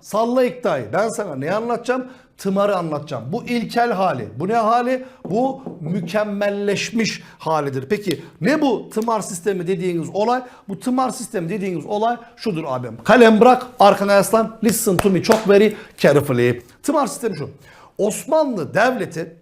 salla iddiayı. Ben sana ne anlatacağım? Tımarı anlatacağım. Bu ilkel hali. Bu ne hali? Bu mükemmelleşmiş halidir. Peki ne bu tımar sistemi dediğiniz olay? Bu tımar sistemi dediğiniz olay şudur abim. Kalem bırak arkana yaslan. Listen to me çok very carefully. Tımar sistemi şu. Osmanlı devleti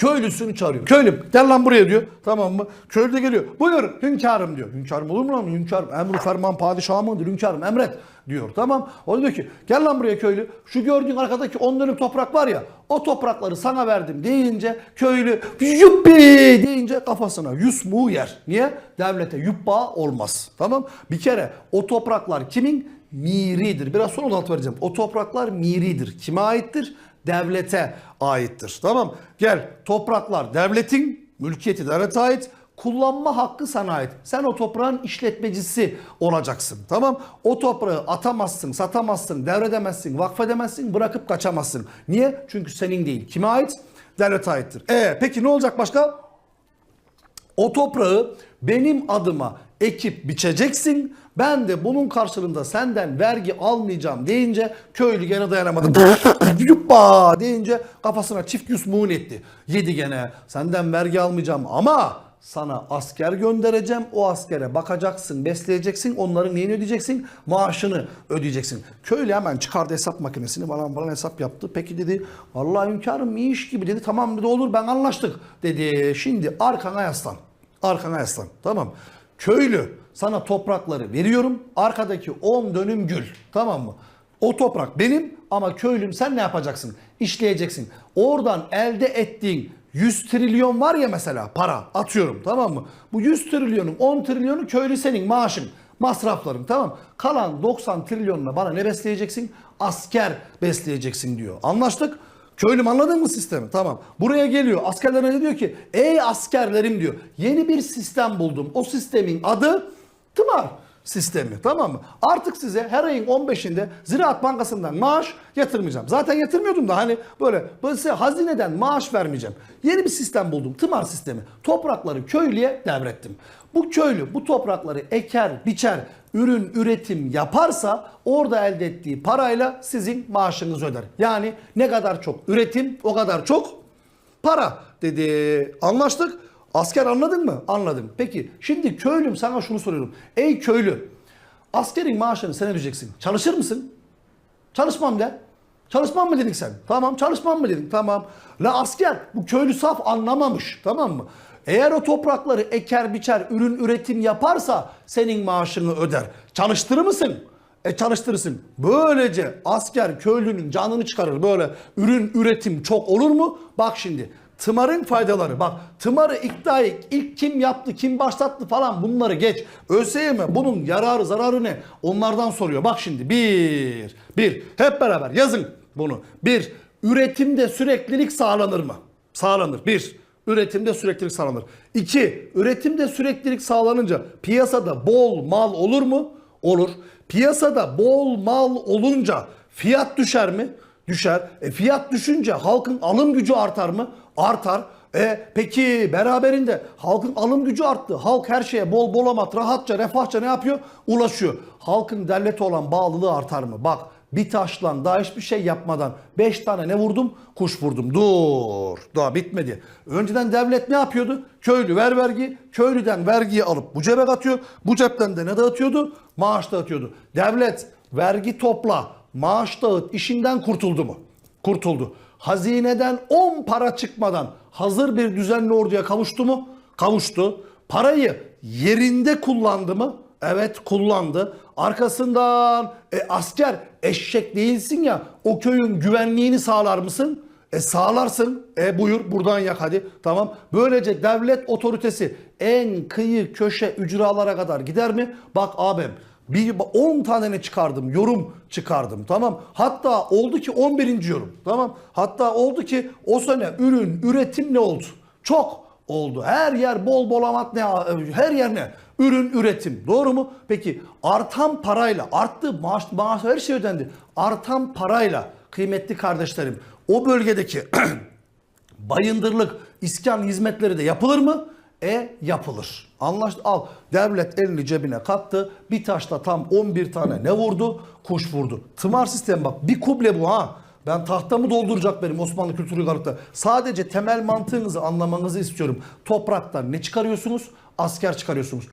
Köylüsünü çağırıyor. Köylüm gel lan buraya diyor. Tamam mı? Köylü de geliyor. Buyur hünkârım diyor. Hünkârım olur mu lan? Hünkârım emru ferman padişahımındır. Hünkârım emret diyor. Tamam. O diyor ki gel lan buraya köylü. Şu gördüğün arkadaki 10 dönüm toprak var ya o toprakları sana verdim deyince köylü yuppi deyince kafasına yusmuğu yer. Niye? Devlete yuppa olmaz. Tamam. Bir kere o topraklar kimin? Miridir. Biraz sonra onu alt vereceğim. O topraklar miridir. Kime aittir? Devlete aittir. Tamam. Gel topraklar devletin mülkiyeti devlete ait. Kullanma hakkı sana ait. Sen o toprağın işletmecisi olacaksın. Tamam. O toprağı atamazsın, satamazsın, devredemezsin, vakfedemezsin, bırakıp kaçamazsın. Niye? Çünkü senin değil. Kime ait? Devlete aittir. E peki ne olacak başka? O toprağı benim adıma ekip biçeceksin. Ben de bunun karşılığında senden vergi almayacağım deyince köylü gene dayanamadı. Yuppa deyince kafasına çift yusmuğun etti. Yedi gene senden vergi almayacağım ama sana asker göndereceğim. O askere bakacaksın, besleyeceksin. Onların neyini ödeyeceksin? Maaşını ödeyeceksin. Köylü hemen çıkardı hesap makinesini bana bana hesap yaptı. Peki dedi vallahi hünkârım iyi iş gibi dedi. Tamam dedi olur ben anlaştık dedi. Şimdi arkana yaslan. Arkana yaslan. Tamam. Köylü sana toprakları veriyorum. Arkadaki 10 dönüm gül. Tamam mı? O toprak benim ama köylüm sen ne yapacaksın? İşleyeceksin. Oradan elde ettiğin 100 trilyon var ya mesela para atıyorum tamam mı? Bu 100 trilyonun 10 trilyonu köylü senin maaşın masrafların tamam. Kalan 90 trilyonla bana ne besleyeceksin? Asker besleyeceksin diyor. Anlaştık. Köylüm anladın mı sistemi? Tamam. Buraya geliyor. Askerlerine diyor ki ey askerlerim diyor. Yeni bir sistem buldum. O sistemin adı tımar sistemi tamam mı? Artık size her ayın 15'inde Ziraat Bankası'ndan maaş yatırmayacağım. Zaten yatırmıyordum da hani böyle, böyle size hazineden maaş vermeyeceğim. Yeni bir sistem buldum. Tımar sistemi. Toprakları köylüye devrettim. Bu köylü bu toprakları eker, biçer, ürün üretim yaparsa orada elde ettiği parayla sizin maaşınızı öder. Yani ne kadar çok üretim o kadar çok para dedi. Anlaştık. Asker anladın mı? Anladım. Peki şimdi köylüm sana şunu soruyorum. Ey köylü askerin maaşını sen ödeyeceksin. Çalışır mısın? Çalışmam de. Çalışmam mı dedin sen? Tamam çalışmam mı dedin? Tamam. La asker bu köylü saf anlamamış. Tamam mı? Eğer o toprakları eker biçer ürün üretim yaparsa senin maaşını öder. Çalıştırır mısın? E çalıştırırsın. Böylece asker köylünün canını çıkarır. Böyle ürün üretim çok olur mu? Bak şimdi Tımarın faydaları. Bak tımarı iddiayı ilk kim yaptı, kim başlattı falan bunları geç. ÖSYM bunun yararı zararı ne? Onlardan soruyor. Bak şimdi bir, bir. Hep beraber yazın bunu. Bir, üretimde süreklilik sağlanır mı? Sağlanır. Bir, üretimde süreklilik sağlanır. İki, üretimde süreklilik sağlanınca piyasada bol mal olur mu? Olur. Piyasada bol mal olunca fiyat düşer mi? Düşer. E fiyat düşünce halkın alım gücü artar mı? Artar. E peki beraberinde halkın alım gücü arttı. Halk her şeye bol bolamat, rahatça, refahça ne yapıyor? Ulaşıyor. Halkın devlete olan bağlılığı artar mı? Bak bir taşla daha hiçbir şey yapmadan 5 tane ne vurdum? Kuş vurdum. Dur. Daha bitmedi. Önceden devlet ne yapıyordu? Köylü ver vergi. Köylüden vergiyi alıp bu cebe atıyor. Bu cepten de ne dağıtıyordu? Maaş dağıtıyordu. Devlet vergi topla, maaş dağıt işinden kurtuldu mu? Kurtuldu. Hazineden 10 para çıkmadan hazır bir düzenli orduya kavuştu mu? Kavuştu. Parayı yerinde kullandı mı? Evet kullandı. Arkasından e, asker eşek değilsin ya o köyün güvenliğini sağlar mısın? E sağlarsın. E buyur buradan yak hadi. Tamam. Böylece devlet otoritesi en kıyı köşe ücralara kadar gider mi? Bak abim bir 10 tane ne çıkardım? Yorum çıkardım. Tamam. Hatta oldu ki 11. yorum. Tamam. Hatta oldu ki o sene ürün, üretim ne oldu? Çok oldu. Her yer bol bol amat ne? Her yer ne? Ürün, üretim. Doğru mu? Peki artan parayla, arttı maaş, maaş her şey ödendi. Artan parayla kıymetli kardeşlerim o bölgedeki bayındırlık, iskan hizmetleri de yapılır mı? E yapılır. Anlaştı. Al devlet elini cebine kattı. Bir taşla tam 11 tane ne vurdu? Kuş vurdu. Tımar sistemi bak bir kuble bu ha. Ben tahtamı dolduracak benim Osmanlı kültürü karıkta. Sadece temel mantığınızı anlamanızı istiyorum. Topraktan ne çıkarıyorsunuz? Asker çıkarıyorsunuz.